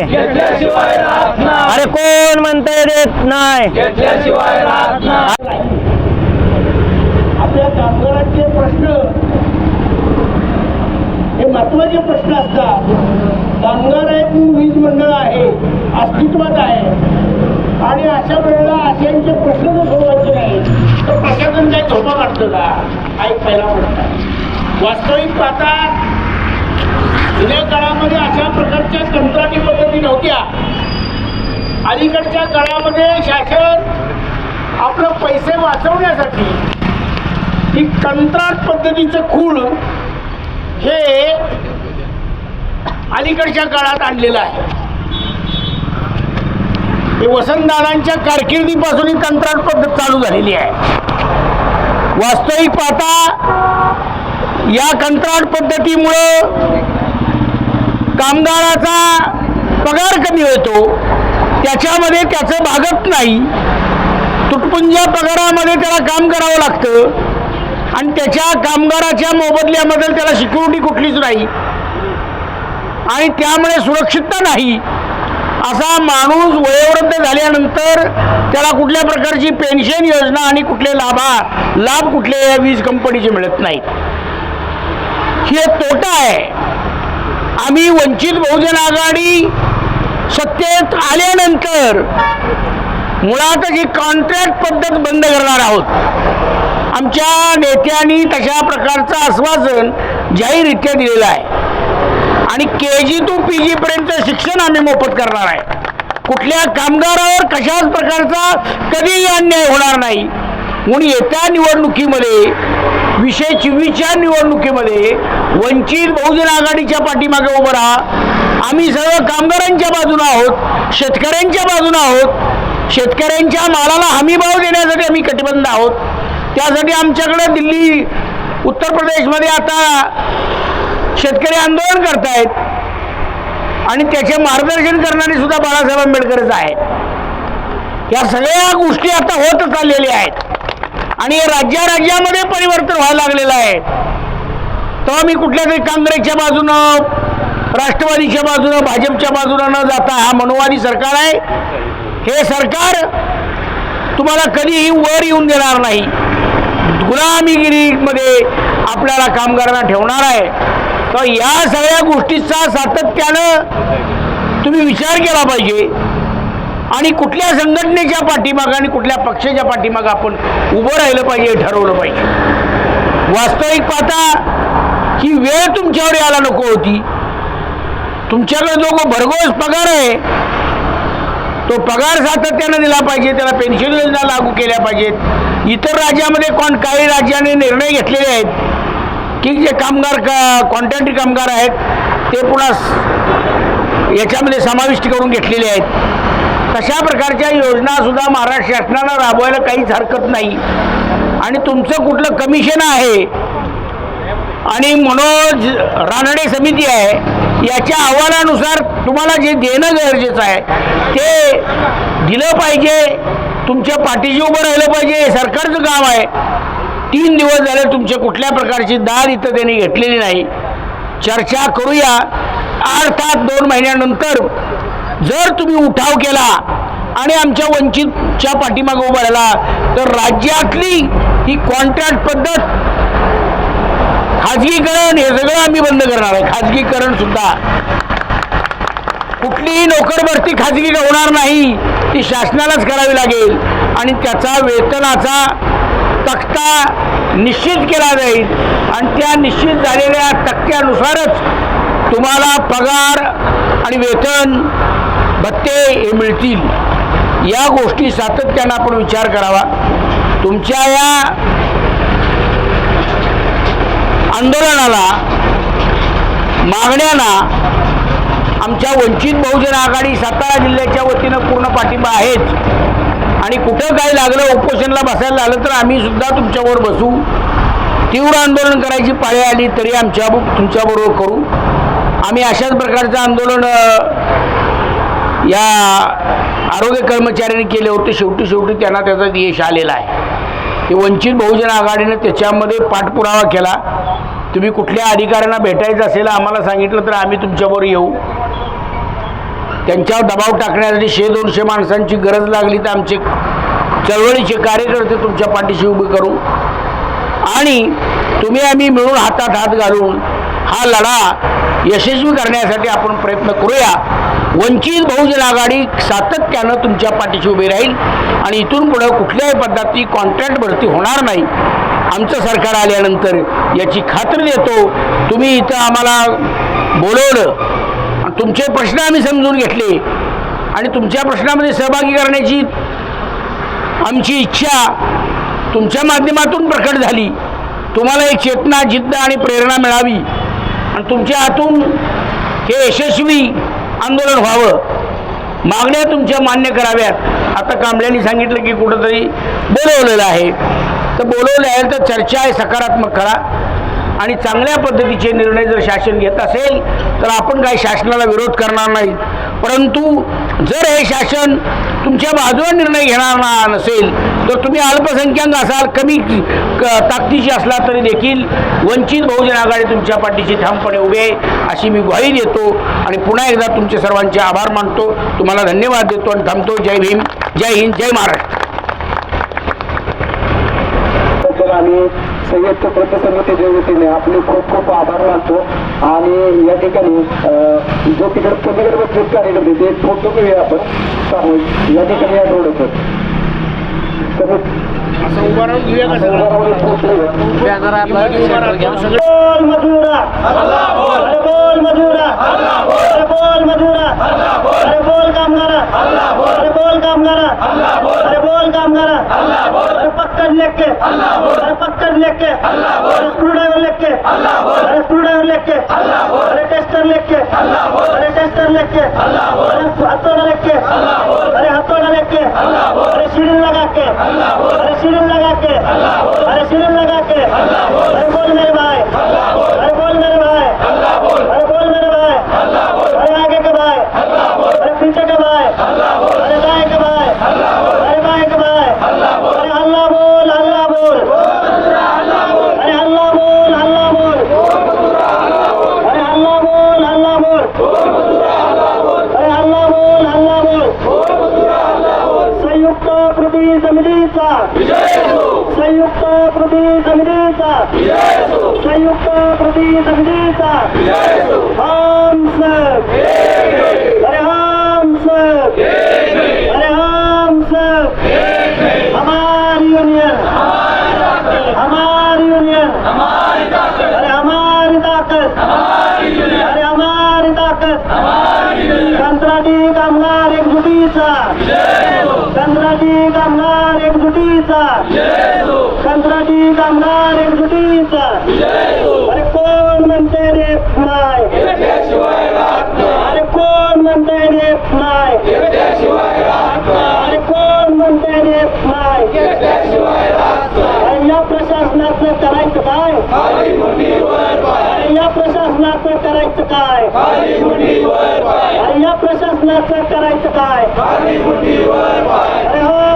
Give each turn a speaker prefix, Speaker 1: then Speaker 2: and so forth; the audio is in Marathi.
Speaker 1: नाही. अरे कोण म्हणतंय देत नाही.
Speaker 2: आपल्या कामगारांचे प्रश्न हे महत्त्वाचे प्रश्न असतात. कामगार एक वीज मंडळ आहे अस्तित्वात आहे. आणि अशा वेळेला अशांचे प्रश्न जर सोडवायचे नाही तर प्रशासन काही झोपा काढतं का? हा एक पहिला प्रश्न आहे. वास्तविक पाहता जुन्या काळामध्ये अशा प्रकारच्या कंत्राटी पद्धती नव्हत्या. अलीकडच्या काळामध्ये शासन आपलं पैसे वाचवण्यासाठी ही कंत्राट पद्धतीचं खूळ हे अलीकडच्या काळात आणलेलं आहे. हे वसंतदादांच्या कारकिर्दीपासून ही कंत्राट पद्धत चालू झालेली आहे. वास्तविक पाहता या कंत्राट पद्धतीमुळं कामगाराचा पगार कमी होतो त्याच्यामध्ये त्याचं भागत नाही. तुटपुंज्या पगारामध्ये त्याला काम करावं लागतं आणि त्याच्या कामगाराच्या मोबदल्यामध्ये त्याला सिक्युरिटी कुठलीच नाही. आणि त्यामुळे सुरक्षितता नाही. असा माणूस वयोवृद्ध झाल्यानंतर त्याला कुठल्या प्रकारची पेन्शन योजना आणि कुठले लाभा लाभ कुठले या वीज कंपनीचे मिळत नाहीत. हे तोटा आहे. आम्ही वंचित बहुजन आघाडी सत्तेत आल्यानंतर मुळातच ही कॉन्ट्रॅक्ट पद्धत बंद करणार आहोत. आमच्या नेत्यांनी तशा प्रकारचं आश्वासन जाहीररित्या दिलेलं आहे. आणि के जी टू पी जीपर्यंत शिक्षण आम्ही मोफत करणार आहे. कुठल्या कामगारावर कशाच प्रकारचा कधीही अन्याय होणार नाही. म्हणून येत्या निवडणुकीमध्ये विषय चोवीसच्या निवडणुकीमध्ये वंचित बहुजन आघाडीच्या पाठीमागे उभं राहा. आम्ही सर्व कामगारांच्या बाजूनं आहोत शेतकऱ्यांच्या बाजूनं आहोत. शेतकऱ्यांच्या मालाला हमी भाव देण्यासाठी आम्ही कटिबंध आहोत. त्यासाठी आमच्याकडे दिल्ली उत्तर प्रदेशमध्ये आता शेतकरी आंदोलन करतायत. आणि त्याचे मार्गदर्शन करणारे सुद्धा बाळासाहेब आंबेडकरच आहेत. या सगळ्या गोष्टी आता होत चाललेल्या आहेत. आणि राज्या राज्यामध्ये परिवर्तन व्हायला लागलेलं आहे. तेव्हा मी कुठल्या तरी काँग्रेसच्या बाजूनं राष्ट्रवादीच्या बाजूनं भाजपच्या बाजूनं न जाता हा मनोवादी सरकार आहे. हे सरकार तुम्हाला कधीही वर येऊन देणार नाही. गुलामीगिरीमध्ये आपल्याला कामगारांना ठेवणार आहे. तर या सगळ्या गोष्टीचा सातत्यानं तुम्ही विचार केला पाहिजे. आणि कुठल्या संघटनेच्या पाठीमागं आणि कुठल्या पक्षाच्या पाठीमागं आपण उभं राहिलं पाहिजे हे ठरवलं पाहिजे. वास्तविक पाहता ही वेळ तुमच्यावर यायला नको होती. तुमच्याकडे जो भरघोस पगार आहे तो पगार सातत्यानं दिला पाहिजे त्याला पेन्शन योजना लागू केल्या पाहिजेत. इतर राज्यामध्ये कोण काही राज्याने निर्णय घेतलेले आहेत की जे कामगार का कॉन्ट्रॅक्टरी कामगार आहेत ते पुन्हा याच्यामध्ये समाविष्ट करून घेतलेले आहेत. तशा प्रकारच्या योजना सुद्धा महाराष्ट्र शासनानं राबवायला काहीच हरकत नाही. आणि तुमचं कुठलं कमिशन आहे आणि मनोज रानडे समिती आहे याच्या अहवालानुसार तुम्हाला जे देणं गरजेचं आहे ते दिलं पाहिजे. तुमच्या पाठीशी उभं राहिलं पाहिजे. हे सरकारचं काम आहे. तीन दिवस झाले तुमच्या कुठल्या प्रकारची दाद इथं त्यांनी घेतलेली नाही. चर्चा करूया. अर्थात दोन महिन्यानंतर जर तुम्ही उठाव केला आणि आमच्या वंचितच्या पाठीमागे उभा राहिला तर राज्यातली ही कॉन्ट्रॅक्ट पद्धत खाजगीकरण हे सगळं आम्ही बंद करणार आहे. खाजगीकरण सुद्धा. कुठलीही नोकर भरती खाजगी होणार नाही ती शासनालाच करावी लागेल आणि त्याचा वेतनाचा तक्ता निश्चित केला जाईल आणि त्या निश्चित झालेल्या टक्क्यानुसारच तुम्हाला पगार आणि वेतन भत्ते हे मिळतील. या गोष्टी सातत्यानं आपण विचार करावा. तुमच्या या आंदोलनाला मागण्यांना आमच्या वंचित बहुजन आघाडी सातारा जिल्ह्याच्या वतीनं पूर्ण पाठिंबा आहेच. आणि कुठं काय लागलं उपोषणला बसायला लागलं तर आम्ही सुद्धा तुमच्यावर बसू. तीव्र आंदोलन करायची पाळी आली तरी आमच्या तुमच्याबरोबर करू. आम्ही अशाच प्रकारचं आंदोलन या आरोग्य कर्मचाऱ्यांनी केले होते. शेवटी शेवटी त्यांना त्याचा यश आलेला आहे. ते वंचित बहुजन आघाडीने त्याच्यामध्ये पाठपुरावा केला. तुम्ही कुठल्या अधिकाऱ्यांना भेटायचं असेल आम्हाला सांगितलं तर आम्ही तुमच्याबरोबर येऊ. त्यांच्यावर दबाव टाकण्यासाठी शे दोनशे माणसांची गरज लागली तर आमचे चळवळीचे कार्यकर्ते तुमच्या पाठीशी उभे करू. आणि तुम्ही आम्ही मिळून हातात हात घालून हा लढा यशस्वी करण्यासाठी आपण प्रयत्न करूया. वंचित बहुजन आघाडी सातत्यानं तुमच्या पाठीशी उभी राहील आणि इथून पुढं कुठल्याही पद्धती कॉन्ट्रॅक्ट भरती होणार नाही. आमचं सरकार आल्यानंतर याची खात्री देतो. तुम्ही इथं आम्हाला बोलवलं. आणि तुमचे प्रश्न आम्ही समजून घेतले. आणि तुमच्या प्रश्नामध्ये सहभागी करण्याची आमची इच्छा तुमच्या माध्यमातून प्रकट झाली. तुम्हाला एक चेतना जिद्द आणि प्रेरणा मिळावी. आणि तुमच्या हातून हे यशस्वी आंदोलन व्हावं. मागण्या तुमच्या मान्य कराव्यात. आता कांबळ्यांनी सांगितलं की कुठंतरी बोलवलेलं आहे. तर बोलवलं आहे तर चर्चा आहे सकारात्मक करा. आणि चांगल्या पद्धतीचे निर्णय जर शासन घेत असेल तर आपण काही शासनाला विरोध करणार नाही. परंतु जर हे शासन तुमच्या बाजूने निर्णय घेणार नसेल तर तुम्ही अल्पसंख्याक असाल कमी क- असला तरी देखील वंचित बहुजन आघाडी तुमच्या पाठीशी ठामपणे उभे आहे अशी मी ग्वाही देतो. आणि पुन्हा एकदा तुमचे सर्वांचे आभार मानतो. तुम्हाला धन्यवाद देतो आणि थांबतो. जय भीम जय हिंद जय महाराष्ट्र.
Speaker 3: संयुक्त कृती समितीच्या वतीने आपले खूप खूप आभार मानतो आणि या ठिकाणी जो तिकडे पलीकडे बसलेत कार्यकर्ते ते फ़ोटो घेऊया आपण सामूहिक. या ठिकाणी या
Speaker 1: अरे बोल मधुरा अरे स्क्रू ड्राइवर लेके अरे स्क्रू ड्राइवर लेके अरे टेस्टर लेके अरे टेस्टर लेके अरे हथौड़ा लेके अरे हथौड़ा लेके अरे सीढ़ी लगा के अरे सीढ़ी लगा के अरे सीढ़ी लगा के अरे संयुक्त कृती समितीचा. संयुक्त कृती समितीचा. हम सब अरे हम सब अरे हम सब हमारी यूनियन. हमारी यूनियन. अरे हमारी ताकत. अरे हमारी ताकत. कंत्राटी कामगार एकजुटीचा कंत्राटी कामगार एकजुटीचा कंत्राटी कामगार एकजुटीचा अरे कोण म्हणते रे नाही अरे कोण म्हणते रे नाही अरे कोण म्हणते रे नाही अरे या प्रशासनाचं करायचं काय? अरे या प्रशासनाचं करायचं काय? अरे या प्रशासनाचं करायचं काय? अरे हो